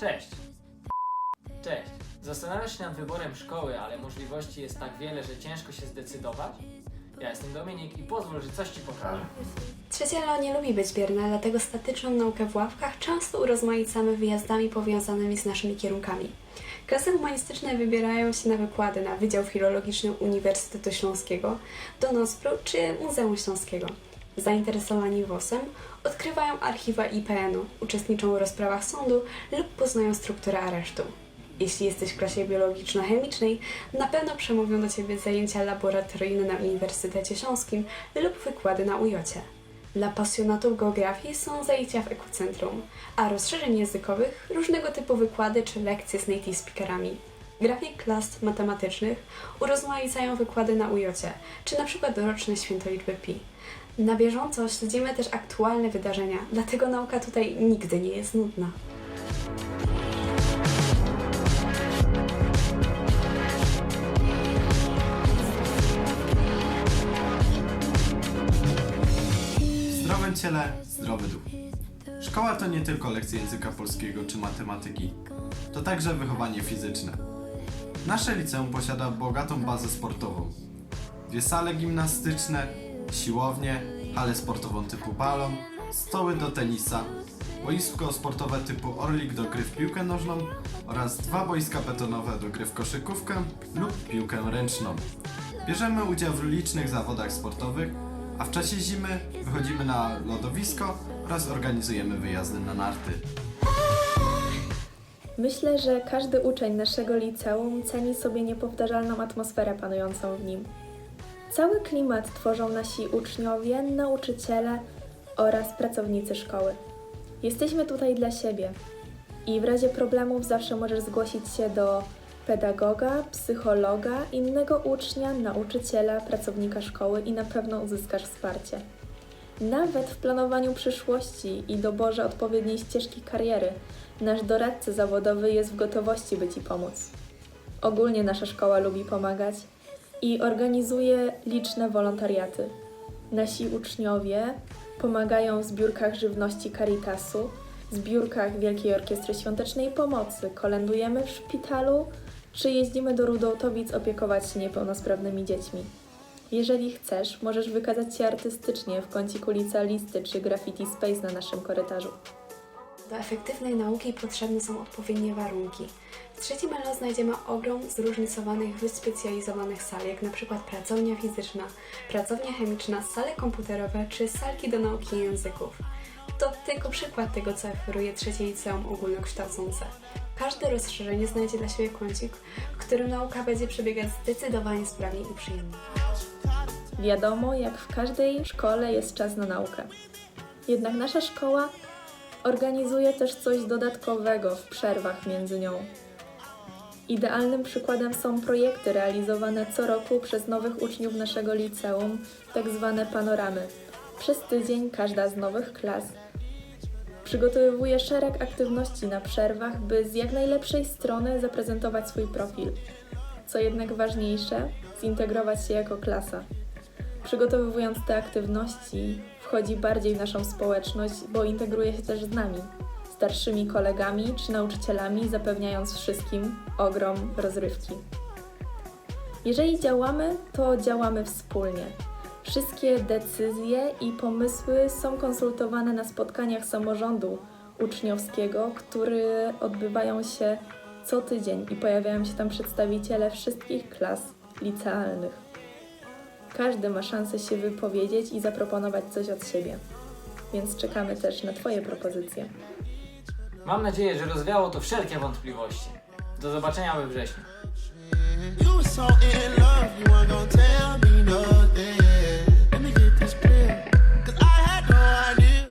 Cześć. Cześć. Zastanawiasz się nad wyborem szkoły, ale możliwości jest tak wiele, że ciężko się zdecydować? Ja jestem Dominik i pozwól, że coś Ci pokażę. Trzecie LO nie lubi być bierne, dlatego statyczną naukę w ławkach często urozmaicamy wyjazdami powiązanymi z naszymi kierunkami. Klasy humanistyczne wybierają się na wykłady na Wydział Filologiczny Uniwersytetu Śląskiego, do NOSPRU czy Muzeum Śląskiego. Zainteresowani WOS-em odkrywają archiwa IPN-u, uczestniczą w rozprawach sądu lub poznają strukturę aresztu. Jeśli jesteś w klasie biologiczno-chemicznej, na pewno przemówią do Ciebie zajęcia laboratoryjne na Uniwersytecie Śląskim lub wykłady na UJOcie. Dla pasjonatów geografii są zajęcia w ekocentrum, a rozszerzeń językowych różnego typu wykłady czy lekcje z native speakerami. Grafik klas matematycznych urozmaicają wykłady na UJOcie, czy na przykład doroczne święto liczby pi. Na bieżąco śledzimy też aktualne wydarzenia, dlatego nauka tutaj nigdy nie jest nudna. W ciele, zdrowy duch. Szkoła to nie tylko lekcje języka polskiego czy matematyki, to także wychowanie fizyczne. Nasze liceum posiada bogatą bazę sportową. Dwie sale gimnastyczne, siłownie, halę sportową typu balon, stoły do tenisa, boisko sportowe typu Orlik do gry w piłkę nożną oraz dwa boiska betonowe do gry w koszykówkę lub piłkę ręczną. Bierzemy udział w licznych zawodach sportowych, a w czasie zimy wychodzimy na lodowisko oraz organizujemy wyjazdy na narty. Myślę, że każdy uczeń naszego liceum ceni sobie niepowtarzalną atmosferę panującą w nim. Cały klimat tworzą nasi uczniowie, nauczyciele oraz pracownicy szkoły. Jesteśmy tutaj dla siebie i w razie problemów zawsze możesz zgłosić się do pedagoga, psychologa, innego ucznia, nauczyciela, pracownika szkoły i na pewno uzyskasz wsparcie. Nawet w planowaniu przyszłości i doborze odpowiedniej ścieżki kariery, nasz doradca zawodowy jest w gotowości, by Ci pomóc. Ogólnie nasza szkoła lubi pomagać i organizuje liczne wolontariaty. Nasi uczniowie pomagają w zbiórkach żywności Caritasu, zbiórkach Wielkiej Orkiestry Świątecznej Pomocy, kolędujemy w szpitalu czy jeździmy do Rudołtowic opiekować się niepełnosprawnymi dziećmi. Jeżeli chcesz, możesz wykazać się artystycznie w kąciku licealisty czy graffiti space na naszym korytarzu. Do efektywnej nauki potrzebne są odpowiednie warunki. W trzecim LO znajdziemy ogrom zróżnicowanych, wyspecjalizowanych sal, jak przykład pracownia fizyczna, pracownia chemiczna, sale komputerowe czy salki do nauki języków. To tylko przykład tego, co oferuje trzecie liceum ogólnokształcące. Każde rozszerzenie znajdzie dla siebie kącik, w którym nauka będzie przebiegać zdecydowanie sprawniej i przyjemniej. Wiadomo, jak w każdej szkole jest czas na naukę. Jednak nasza szkoła organizuje też coś dodatkowego w przerwach między nią. Idealnym przykładem są projekty realizowane co roku przez nowych uczniów naszego liceum, tak zwane panoramy. Przez tydzień każda z nowych klas przygotowuje szereg aktywności na przerwach, by z jak najlepszej strony zaprezentować swój profil. Co jednak ważniejsze, zintegrować się jako klasa. Przygotowując te aktywności, wchodzi bardziej w naszą społeczność, bo integruje się też z nami, starszymi kolegami czy nauczycielami, zapewniając wszystkim ogrom rozrywki. Jeżeli działamy, to działamy wspólnie. Wszystkie decyzje i pomysły są konsultowane na spotkaniach samorządu uczniowskiego, które odbywają się co tydzień i pojawiają się tam przedstawiciele wszystkich klas licealnych. Każdy ma szansę się wypowiedzieć i zaproponować coś od siebie. Więc czekamy też na Twoje propozycje. Mam nadzieję, że rozwiało to wszelkie wątpliwości. Do zobaczenia we wrześniu.